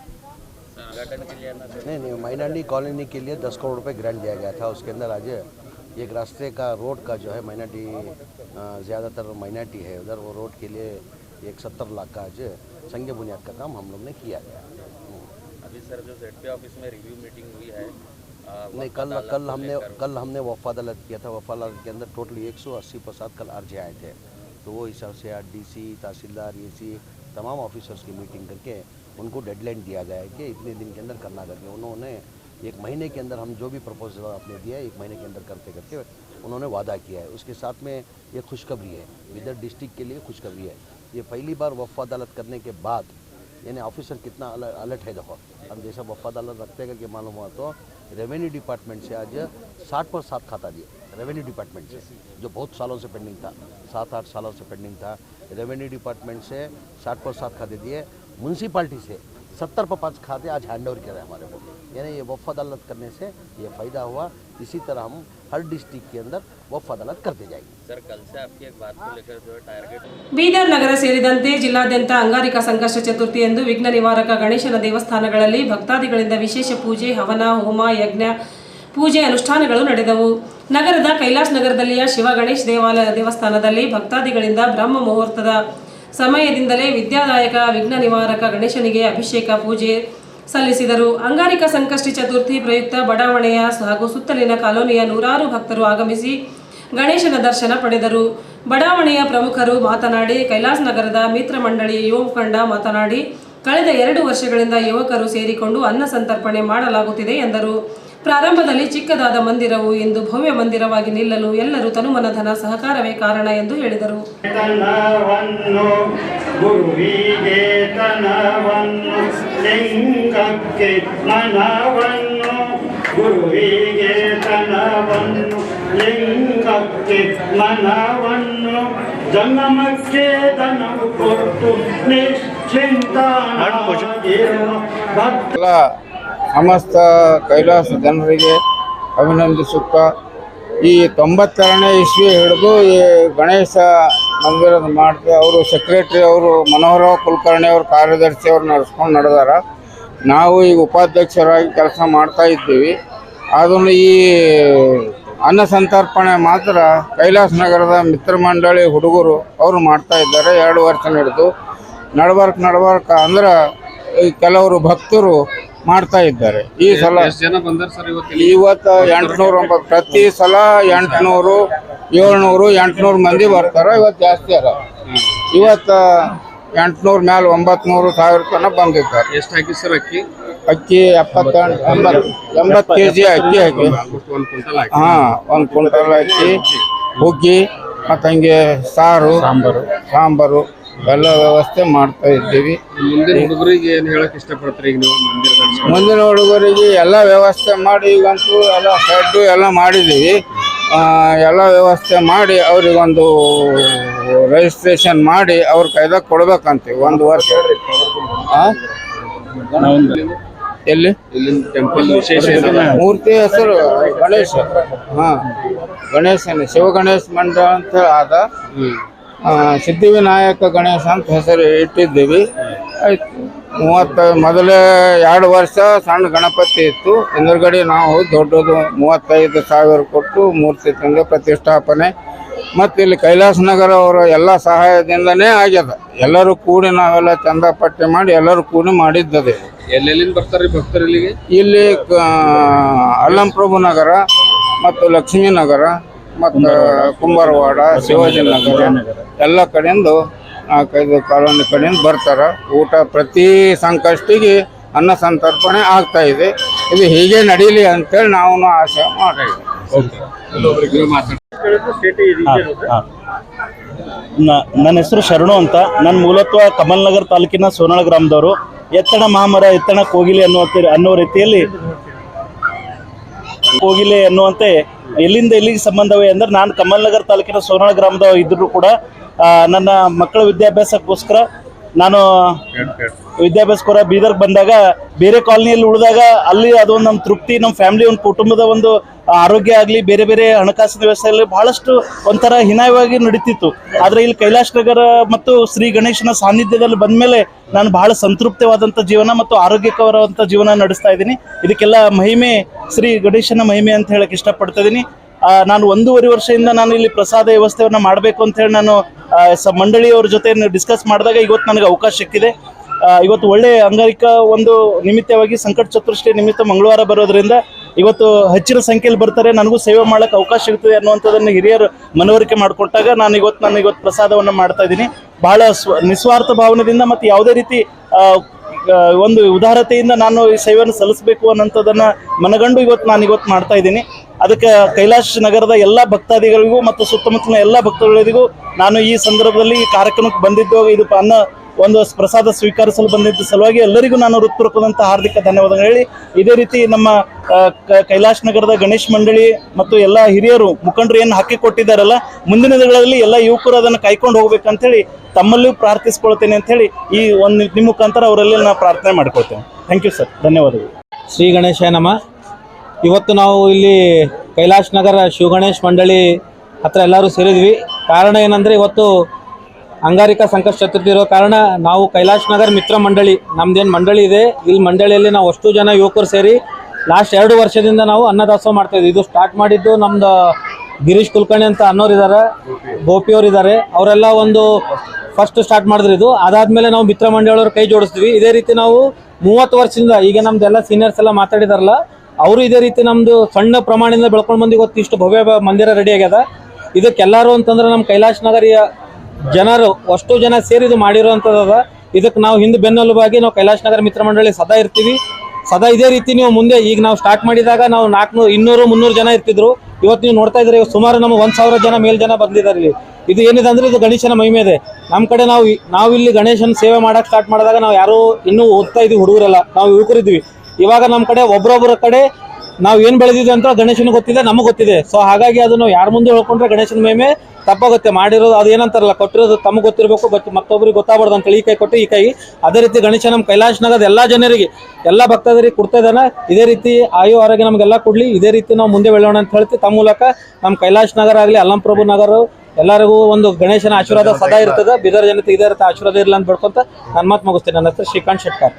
नहीं नहीं माइनॉरिटी कॉलोनी के लिए दस करोड़ रुपए ग्रांट दिया गया था। उसके अंदर आज एक रास्ते का रोड का जो है माइनॉरिटी ज़्यादातर माइनॉरिटी है उधर। वो रोड के लिए एक सत्तर लाख का आज संज्ञ बुनियाद का काम हम लोग ने किया गया अभी सर जो जेड ऑफ़िस में रिव्यू मीटिंग हुई है नहीं कल कल हमने कल हमने वफा अदालत किया था। वफा अदालत के अंदर टोटली एक सौ अस्सी प्रसाद कल अर्जी आए थे। तो वो हिसाब से आज डी तहसीलदार ए सी तमाम ऑफिसर्स की मीटिंग करके उनको डेडलाइन दिया गया है कि इतने दिन के अंदर करना करके। उन्होंने एक महीने के अंदर हम जो भी प्रपोजल आपने दिया है, एक महीने के अंदर करते करते उन्होंने वादा किया है। उसके साथ में ये खुशखबरी है। बिदर डिस्ट्रिक्ट के लिए खुशखबरी है। ये पहली बार वफा अदालत करने के बाद, यानी ऑफिसर कितना अलर्ट है देखो। हम जैसा वफा अदालत रखते करके मालूम हुआ तो रेवेन्यू डिपार्टमेंट से आज साठ पर सात खाता दिए रेवेन्यू डिपार्टमेंट से, जो बहुत सालों से पेंडिंग था। सात आठ सालों से पेंडिंग था। रेवेन्यू डिपार्टमेंट से साठ पर सात खाते दिए। म्यूनसिपाल्टी से सत्तर पर पाँच खाते आज हैंड ओवर किया है हमारे को यानी ये वफ अदालत करने से ये फ़ायदा हुआ इसी तरह हम हर डिस्ट्रिक्ट के अंदर वफ अदालत करते जाएंगे सर कल से आपकी एक बात को लेकर जो है टारगेट ಬೀದರ್ ನಗರ ಸೇರಿದಂತೆ ಜಿಲ್ಲಾದ್ಯಂತ ಅಂಗಾರಿಕ ಸಂಕಷ್ಟ ಚತುರ್ಥಿ ಎಂದು ವಿಘ್ನ ನಿವಾರಕ ಗಣೇಶನ ದೇವಸ್ಥಾನಗಳಲ್ಲಿ ಭಕ್ತಾದಿಗಳಿಂದ ವಿಶೇಷ ಪೂಜೆ ಹವನ ಹೋಮ ಯಜ್ಞ ಪೂಜೆ ಅನುಷ್ಠಾನಗಳು ನಡೆದವು ನಗರದ ಕೈಲಾಸ್ ನಗರದಲ್ಲಿಯ ಶಿವ ಗಣೇಶ್ ದೇವಾಲಯ ದೇವಸ್ಥಾನದಲ್ಲಿ ಭಕ್ತಾದಿಗಳಿಂದ ಬ್ರಹ್ಮ ಮುಹೂರ್ತದ ಸಮಯದಿಂದಲೇ ವಿದ್ಯಾದಾಯಕ ವಿಘ್ನ ನಿವಾರಕ ಗಣೇಶನಿಗೆ ಅಭಿಷೇಕ ಪೂಜೆ ಸಲ್ಲಿಸಿದರು. ಅಂಗಾರಿಕ ಸಂಕಷ್ಟಿ ಚತುರ್ಥಿ ಪ್ರಯುಕ್ತ ಬಡಾವಣೆಯ ಹಾಗೂ ಸುತ್ತಲಿನ ಕಾಲೋನಿಯ ನೂರಾರು ಭಕ್ತರು ಆಗಮಿಸಿ ಗಣೇಶನ ದರ್ಶನ ಪಡೆದರು. ಬಡಾವಣೆಯ ಪ್ರಮುಖರು ಮಾತನಾಡಿ, ಕೈಲಾಸ ನಗರದ ಮಿತ್ರ ಮಂಡಳಿ ಯುವ ಮಾತನಾಡಿ, ಕಳೆದ ಎರಡು ವರ್ಷಗಳಿಂದ ಯುವಕರು ಸೇರಿಕೊಂಡು ಅನ್ನ ಸಂತರ್ಪಣೆ ಮಾಡಲಾಗುತ್ತಿದೆ ಎಂದರು. ಪ್ರಾರಂಭದಲ್ಲಿ ಚಿಕ್ಕದಾದ ಮಂದಿರವು ಇಂದು ಭವ್ಯ ಮಂದಿರವಾಗಿ ನಿಲ್ಲಲು ಎಲ್ಲರೂ ತನುಮನಧನ ಸಹಕಾರವೇ ಕಾರಣ ಎಂದು ಹೇಳಿದರು. ಗುರುವಿಗೆ ತನವನ್ನು ಲಿಂಗಕ್ಕೆ ಮನವನ್ನು ಜಂಗಮಕ್ಕೆ ತನವು ಕೊಟ್ಟು ನಿಶ್ಚಿಂತ ಭಕ್ತ ಸಮಸ್ತ ಕೈಲಾಸ ಜನರಿಗೆ ಅಭಿನಂದಿಸುತ್ತಾ ಈ ತೊಂಬತ್ತೆರಡನೇ ಇಸ್ವಿ ಹಿಡಿದು ಈ ಗಣೇಶ ಮಂದಿರದ ಮಾಡ್ತೀವಿ ಅವರು ಸೆಕ್ರೆಟ್ರಿ ಅವರು ಮನೋಹರ ಕುಲಕರ್ಣಿ ಅವರು ಕಾರ್ಯದರ್ಶಿ ಅವರು ನಡೆಸ್ಕೊಂಡು ನಡೆದಾರ. ನಾವು ಈಗ ಉಪಾಧ್ಯಕ್ಷರಾಗಿ ಕೆಲಸ ಮಾಡ್ತಾ ಇದ್ದೀವಿ. ಅದನ್ನು ಈ ಅನ್ನ ಸಂತರ್ಪಣೆ ಮಾತ್ರ ಕೈಲಾಸ ನಗರದ ಮಿತ್ರ ಮಂಡಳಿ ಹುಡುಗರು ಅವರು ಮಾಡ್ತಾ ಇದ್ದಾರೆ. ಎರಡು ವರ್ಷ ನಡೆದು ನಡ್ಬಾರ್ಕ ನಡ್ಬಾರ್ಕ ಅಂದ್ರೆ ಈ ಕೆಲವರು ಭಕ್ತರು ಮಾಡ್ತಾ ಇದ್ದಾರೆ. ಈ ಸಲ ಜನ ಬಂದಾರ ಸರ್ ಇವತ್ತು ಇವತ್ತು ಎಂಟುನೂರ ಒಂಬತ್ತು ಪ್ರತಿ ಸಲ ಎಂಟುನೂರು ಏಳ್ನೂರು ಎಂಟುನೂರು ಮಂದಿ ಬರ್ತಾರೆ. ಇವತ್ತು ಜಾಸ್ತಿ ಅದ ಇವತ್ತು ಎಂಟುನೂರು ಮೇಲೆ ಒಂಬತ್ನೂರು ಸಾವಿರ ತನಕ ಬಂದಿದ್ದಾರೆ. ಎಷ್ಟು ಹಾಕಿ ಸರ್ ಅಕ್ಕಿ? ಅಕ್ಕಿ ಎಪ್ಪತ್ತೆಂಟು ಎಂಬತ್ತು ಎಂಬತ್ತು ಕೆ ಜಿ ಅಕ್ಕಿ ಹಾಕಿ. ಹಾಂ ಒಂದು ಕ್ವಿಂಟಲ್ ಅಕ್ಕಿ ಹುಗ್ಗಿ ಮತ್ತು ಹಂಗೆ ಸಾರು ಸಾಂಬಾರು. ಸಾಂಬಾರು. ಎಲ್ಲ ವ್ಯವಸ್ಥೆ ಮಾಡ್ತಾ ಇದ್ದೀವಿ. ಮುಂದಿನ ಹುಡುಗರಿಗೆ ಏನು ಹೇಳಕ್ ಇಷ್ಟಪಡ್ತೀರಿ ಈಗ ನೀವು ಮಂದಿರದಲ್ಲಿ? ಮುಂದಿನ ಹುಡುಗರಿಗೆ ಎಲ್ಲ ವ್ಯವಸ್ಥೆ ಮಾಡಿ ಈಗಂತೂ ಎಲ್ಲ ಶೆಡ್ಡು ಎಲ್ಲ ಮಾಡಿದ್ದೀವಿ. ಆ, ಎಲ್ಲ ವ್ಯವಸ್ಥೆ ಮಾಡಿ ಅವರಿಗೊಂದು ರಿಜಿಸ್ಟ್ರೇಷನ್ ಮಾಡಿ ಅವ್ರ ಕೈದಾಗ ಕೊಡ್ಬೇಕಂತೀವಿ ಒಂದು ವರ್ಷ. ಆ? ಎಲ್ಲಿ? ಟೆಂಪಲ್ ವಿಶೇಷ ಏನದ? ಮೂರ್ತಿ ಹೆಸರು ಗಣೇಶ. ಹಾ. ಗಣೇಶನ ಶಿವ ಗಣೇಶ ಮಂಡಳ ಅಂತ ಆದ. ಆ, ಸಿದ್ಧಿವಿನಾಯಕ ಗಣೇಶ ಅಂತ ಹೆಸರು ಇಟ್ಟಿದ್ದೀವಿ. ಆಯ್ತು. ಮೂವತ್ತ ಮೊದಲೇ ಎರಡು ವರ್ಷ ಸಣ್ಣ ಗಣಪತಿ ಇತ್ತು. ಹಿಂದರ್ಗಡೆ ನಾವು ದೊಡ್ಡದು ಮೂವತ್ತೈದು ಸಾವಿರ ಕೊಟ್ಟು ಮೂರ್ತಿ ತಂದು ಪ್ರತಿಷ್ಠಾಪನೆ. ಮತ್ತು ಇಲ್ಲಿ ಕೈಲಾಸ ನಗರ ಅವರ ಎಲ್ಲ ಸಹಾಯದಿಂದನೇ ಆಗ್ಯದ. ಎಲ್ಲರೂ ಕೂಡಿ ನಾವೆಲ್ಲ ಚಂದ ಪಟ್ಟಿ ಮಾಡಿ ಎಲ್ಲರೂ ಕೂಡಿ ಮಾಡಿದ್ದದೆ. ಎಲ್ಲೆಲ್ಲಿಂದ ಬರ್ತಾರೆ ಭಕ್ತರು ಇಲ್ಲಿಗೆ? ಇಲ್ಲಿ ಅಲ್ಲಂಪ್ರಭು ನಗರ ಮತ್ತು ಲಕ್ಷ್ಮೀ ನಗರ. ಮತ್ತು ಕುಂಬಾರವಾಡ ಶಿವಾಜಿ ನಗರ ಎಲ್ಲ ಕಡೆಯಿಂದ ನಾಲ್ಕೈದು ಕಾಲೋನಿ ಕಡೆಯಿಂದ ಬರ್ತಾರೆ. ಊಟ ಪ್ರತಿ ಸಂಕಷ್ಟಿಗೆ ಅನ್ನ ಸಂತರ್ಪಣೆ ಆಗ್ತಾ ಇದೆ. ಇದು ಹೀಗೆ ನಡೀಲಿ ಅಂತೇಳಿ ನಾವು ನ- ನನ್ನ ಹೆಸರು ಶರಣು ಅಂತ. ನನ್ನ ಮೂಲತ್ವ ಕಮಲ್ ನಗರ್ ತಾಲೂಕಿನ ಸೋನಾಳ ಗ್ರಾಮದವರು. ಎತ್ತಣ ಮಹಾಮರ ಎತ್ತಣ ಕೋಗಿಲೆ ಅನ್ನುವ ಅನ್ನೋ ರೀತಿಯಲ್ಲಿ ಕೋಗಿಲೆ ಅನ್ನುವಂತೆ ಎಲ್ಲಿಂದ ಎಲ್ಲಿಗೆ ಸಂಬಂಧವೇ ಅಂದ್ರೆ ನಾನು ಕಮಲ್ ನಗರ್ ತಾಲೂಕಿನ ಸೋನಾಳ ಗ್ರಾಮದ ಇದ್ರೂ ಕೂಡ ನನ್ನ ಮಕ್ಕಳ ವಿದ್ಯಾಭ್ಯಾಸಕ್ಕೋಸ್ಕರ ನಾನು ವಿದ್ಯಾಭ್ಯಾಸಕ್ಕೋರ ಬೀದರ್ ಬಂದಾಗ ಬೇರೆ ಕಾಲನಿಯಲ್ಲಿ ಉಳಿದಾಗ ಅಲ್ಲಿ ಅದೊಂದು ನಮ್ಮ ತೃಪ್ತಿ ನಮ್ಮ ಫ್ಯಾಮಿಲಿ ಒಂದು ಕುಟುಂಬದ ಒಂದು ಆರೋಗ್ಯ ಆಗಲಿ, ಬೇರೆ ಬೇರೆ ಹಣಕಾಸಿನ ವ್ಯವಸ್ಥೆಯಲ್ಲಿ ಬಹಳಷ್ಟು ಒಂಥರ ಹಿನಾಯವಾಗಿ ನಡೀತಿತ್ತು. ಆದರೆ ಇಲ್ಲಿ ಕೈಲಾಶ್ ನಗರ ಮತ್ತು ಶ್ರೀ ಗಣೇಶನ ಸಾನ್ನಿಧ್ಯದಲ್ಲಿ ಬಂದಮೇಲೆ ನಾನು ಬಹಳ ಸಂತೃಪ್ತವಾದಂಥ ಜೀವನ ಮತ್ತು ಆರೋಗ್ಯಕರವಾದಂಥ ಜೀವನ ನಡೆಸ್ತಾ ಇದ್ದೀನಿ. ಇದಕ್ಕೆಲ್ಲ ಮಹಿಮೆ, ಶ್ರೀ ಗಣೇಶನ ಮಹಿಮೆ ಅಂತ ಹೇಳಕ್ಕೆ ಇಷ್ಟಪಡ್ತಾ ಇದ್ದೀನಿ. ನಾನು ಒಂದೂವರೆ ವರ್ಷದಿಂದ ನಾನು ಇಲ್ಲಿ ಪ್ರಸಾದ ವ್ಯವಸ್ಥೆಯನ್ನು ಮಾಡಬೇಕು ಅಂತ ಹೇಳಿ ನಾನು ಸ ಮಂಡಳಿಯವ್ರ ಜೊತೆ ಡಿಸ್ಕಸ್ ಮಾಡಿದಾಗ ಇವತ್ತು ನನಗೆ ಅವಕಾಶ ಸಿಕ್ಕಿದೆ. ಇವತ್ತು ಒಳ್ಳೆ ಅಂಗಾರಿಕ ಒಂದು ನಿಮಿತ್ತವಾಗಿ ಸಂಕಟ ಚತುರ್ಷ್ಟಿ ನಿಮಿತ್ತ ಮಂಗಳವಾರ ಬರೋದ್ರಿಂದ ಇವತ್ತು ಹೆಚ್ಚಿನ ಸಂಖ್ಯೆಯಲ್ಲಿ ಬರ್ತಾರೆ. ನನಗೂ ಸೇವೆ ಮಾಡಕ್ಕೆ ಅವಕಾಶ ಸಿಗ್ತದೆ ಅನ್ನುವಂಥದ್ದನ್ನು ಹಿರಿಯರು ಮನವರಿಕೆ ಮಾಡಿಕೊಟ್ಟಾಗ ನಾನು ಇವತ್ತು ನಾನು ಇವತ್ತು ಪ್ರಸಾದವನ್ನು ಮಾಡ್ತಾ ಇದ್ದೀನಿ. ಬಹಳ ಸ್ವ, ನಿಸ್ವಾರ್ಥ ಭಾವನೆಯಿಂದ ಮತ್ತು ಯಾವುದೇ ರೀತಿ ಒಂದು ಉದಾರತೆಯಿಂದ ನಾನು ಈ ಸೇವೆಯನ್ನು ಸಲ್ಲಿಸಬೇಕು ಅನ್ನೋಂಥದ್ದನ್ನು ಮನಗಂಡು ಇವತ್ತು ನಾನು ಇವತ್ತು ಮಾಡ್ತಾ ಇದ್ದೀನಿ. ಅದಕ್ಕೆ ಕೈಲಾಶ್ ನಗರದ ಎಲ್ಲ ಭಕ್ತಾದಿಗಳಿಗೂ ಮತ್ತು ಸುತ್ತಮುತ್ತಲಿನ ಎಲ್ಲ ಭಕ್ತಗಳಿಗೂ ನಾನು ಈ ಸಂದರ್ಭದಲ್ಲಿ ಈ ಕಾರ್ಯಕ್ರಮಕ್ಕೆ ಬಂದಿದ್ದು ಇದು ಅನ್ನ ಒಂದು ಪ್ರಸಾದ ಸ್ವೀಕರಿಸಲು ಬಂದಿದ್ದ ಸಲುವಾಗಿ ಎಲ್ಲರಿಗೂ ನಾನು ಹೃತ್ಪೂರ್ವಕದಂತಹ ಹಾರ್ದಿಕ ಧನ್ಯವಾದಗಳು ಹೇಳಿ. ಇದೇ ರೀತಿ ನಮ್ಮ ಕೈಲಾಶ್ ನಗರದ ಗಣೇಶ್ ಮಂಡಳಿ ಮತ್ತು ಎಲ್ಲ ಹಿರಿಯರು ಮುಖಂಡರು ಏನು ಹಾಕಿ ಕೊಟ್ಟಿದ್ದಾರಲ್ಲ ಮುಂದಿನ ದಿನಗಳಲ್ಲಿ ಎಲ್ಲ ಯುವಕರು ಅದನ್ನು ಕಾಯ್ಕೊಂಡು ಹೋಗ್ಬೇಕಂತೇಳಿ ತಮ್ಮಲ್ಲೂ ಪ್ರಾರ್ಥಿಸ್ಕೊಳ್ತೇನೆ ಅಂತ ಹೇಳಿ ಈ ಒಂದು ನಿಮ್ಮ ಮುಖಾಂತರ ಅವರಲ್ಲಿ ನಾನು ಪ್ರಾರ್ಥನೆ ಮಾಡ್ಕೊಳ್ತೇನೆ. ಥ್ಯಾಂಕ್ ಯು ಸರ್ ಧನ್ಯವಾದಗಳು. ಶ್ರೀ ಗಣೇಶ ನಮ. ಇವತ್ತು ನಾವು ಇಲ್ಲಿ ಕೈಲಾಶ್ ನಗರ ಶಿವಗಣೇಶ್ ಮಂಡಳಿ ಹತ್ರ ಎಲ್ಲರೂ ಸೇರಿದ್ವಿ. ಕಾರಣ ಏನಂದರೆ ಇವತ್ತು ಅಂಗಾರಿಕಾ ಸಂಕಷ್ಟ ಚತುರ್ಥಿ ಇರೋ ಕಾರಣ ನಾವು ಕೈಲಾಶ್ ನಗರ್ ಮಿತ್ರ ಮಂಡಳಿ, ನಮ್ದೇನು ಮಂಡಳಿ ಇದೆ ಇಲ್ಲಿ ಮಂಡಳಿಯಲ್ಲಿ ನಾವು ಅಷ್ಟು ಜನ ಯುವಕರು ಸೇರಿ ಲಾಸ್ಟ್ ಎರಡು ವರ್ಷದಿಂದ ನಾವು ಅನ್ನದಾಸೋಹ ಮಾಡ್ತಾ ಇದು ಸ್ಟಾರ್ಟ್ ಮಾಡಿದ್ದು ನಮ್ದು ಗಿರೀಶ್ ಕುಲಕರ್ಣಿ ಅಂತ ಅನ್ನೋರು ಇದ್ದಾರೆ ಗೋಪಿಯವ್ರು ಇದ್ದಾರೆ ಅವರೆಲ್ಲ ಒಂದು ಫಸ್ಟ್ ಸ್ಟಾರ್ಟ್ ಮಾಡಿದ್ರು ಇದು. ಅದಾದ್ಮೇಲೆ ನಾವು ಮಿತ್ರ ಮಂಡಳಿಯವರು ಕೈ ಜೋಡಿಸ್ತೀವಿ. ಇದೇ ರೀತಿ ನಾವು ಮೂವತ್ತು ವರ್ಷದಿಂದ, ಈಗ ನಮ್ದೆಲ್ಲ ಸೀನಿಯರ್ಸ್ ಎಲ್ಲ ಮಾತಾಡಿದಾರಲ್ಲ, ಅವರು ಇದೇ ರೀತಿ ನಮ್ದು ಸಣ್ಣ ಪ್ರಮಾಣದಿಂದ ಬೆಳ್ಕೊಂಡು ಬಂದು ಇವತ್ತು ಇಷ್ಟು ಭವ್ಯ ಮಂದಿರ ರೆಡಿ ಆಗ್ಯದ. ಇದಕ್ಕೆಲ್ಲರೂ ಅಂತಂದ್ರೆ ನಮ್ಮ ಕೈಲಾಶ್ ನಗರಿಯ ಜನರು ಅಷ್ಟು ಜನ ಸೇರಿ ಇದು ಮಾಡಿರುವಂಥದ್ದು ಇದಕ್ಕೆ ನಾವು ಹಿಂದೆ ಬೆನ್ನೆಲುಬಾಗಿ ನಾವು ಕೈಲಾಶ್ ನಗರ ಮಿತ್ರ ಮಂಡಳಿ ಸದಾ ಇರ್ತೀವಿ. ಸದಾ ಇದೇ ರೀತಿ ನೀವು ಮುಂದೆ ಈಗ ನಾವು ಸ್ಟಾರ್ಟ್ ಮಾಡಿದಾಗ ನಾವು ನಾಲ್ಕುನೂರು, ಇನ್ನೂರು, ಮುನ್ನೂರು ಜನ ಇರ್ತಿದ್ರು. ಇವತ್ತು ನೀವು ನೋಡ್ತಾ ಇದ್ರೆ ಸುಮಾರು ನಮಗೆ ಒಂದು ಸಾವಿರ ಜನ ಮೇಲ್ ಜನ ಬಂದಿದ್ದಾರೆ ಇಲ್ಲಿ. ಇದು ಏನಿದೆ ಅಂದ್ರೆ ಇದು ಗಣೇಶನ ಮಹಿಮೆ ಇದೆ. ನಮ್ಮ ಕಡೆ ನಾವು ನಾವು ಇಲ್ಲಿ ಗಣೇಶನ ಸೇವೆ ಮಾಡಕ್ ಸ್ಟಾರ್ಟ್ ಮಾಡಿದಾಗ ನಾವು ಯಾರು ಇನ್ನೂ ಓದ್ತಾ ಇದೀವಿ ಹುಡುಗರೆಲ್ಲ. ನಾವು ಯುವಕರಿದ್ವಿ ಇವಾಗ ನಮ್ಮ ಕಡೆ ಒಬ್ರೊಬ್ಬರ ಕಡೆ ನಾವು ಏನ್ ಬೆಳೆದಿದ್ದೀವಿ ಅಂತ ಗಣೇಶನ ಗೊತ್ತಿದೆ, ನಮಗೆ ಗೊತ್ತಿದೆ. ಸೊ ಹಾಗಾಗಿ ಅದನ್ನು ಯಾರ ಮುಂದೆ ಹೇಳ್ಕೊಂಡ್ರೆ ಗಣೇಶನ ಮೇಮೆ ತಪ್ಪಾಗುತ್ತೆ. ಮಾಡಿರೋದು ಅದು ಏನಂತಾರಲ್ಲ, ಕೊಟ್ಟಿರೋದು ತಮಗೆ ಗೊತ್ತಿರಬೇಕು ಗೊತ್ತು ಮತ್ತೊಬ್ಬರಿಗೆ ಗೊತ್ತಾಗ್ಬಾರ್ದು ಅಂತ ಈ ಕೈ ಕೊಟ್ಟು ಈ ಕೈ. ಅದೇ ರೀತಿ ಗಣೇಶ ನಮ್ಮ ಕೈಲಾಶ್ ಎಲ್ಲ ಜನರಿಗೆ, ಎಲ್ಲ ಭಕ್ತಾದರಿಗೆ ಕೊಡ್ತಾ ಇದ್ದಾನೆ. ಇದೇ ರೀತಿ ಆಯು ಆರೋಗ್ಯ ನಮಗೆಲ್ಲ ಕೊಡ್ಲಿ. ಇದೇ ರೀತಿ ನಾವು ಮುಂದೆ ಬೆಳೆಯೋಣ ಅಂತ ಹೇಳ್ತೀವಿ ತಮ್ಮ ಮೂಲಕ ನಮ್ಮ ಕೈಲಾಶ್ ನಗರ ಆಗಲಿ ಅಲ್ಲಂಪ್ರಭು ನಗರ, ಎಲ್ಲರಿಗೂ ಒಂದು ಗಣೇಶನ ಆಶೀರ್ವಾದ ಸದಾ ಇರ್ತದೆ. ಬೀದರ್ ಜನತೆ ಇದೇ ರೀತಿ ಆಶೀರ್ವಾದ ಇರಲಿ ಅಂತ ಬೇಡ್ಕೊಂತ ನನ್ನ ಮಾತು ಮುಗಿಸ್ತೀನಿ. ನನ್ನ ಹೆಸರು ಶ್ರೀಕಾಂತ್ ಶೆಟ್ಕರ್.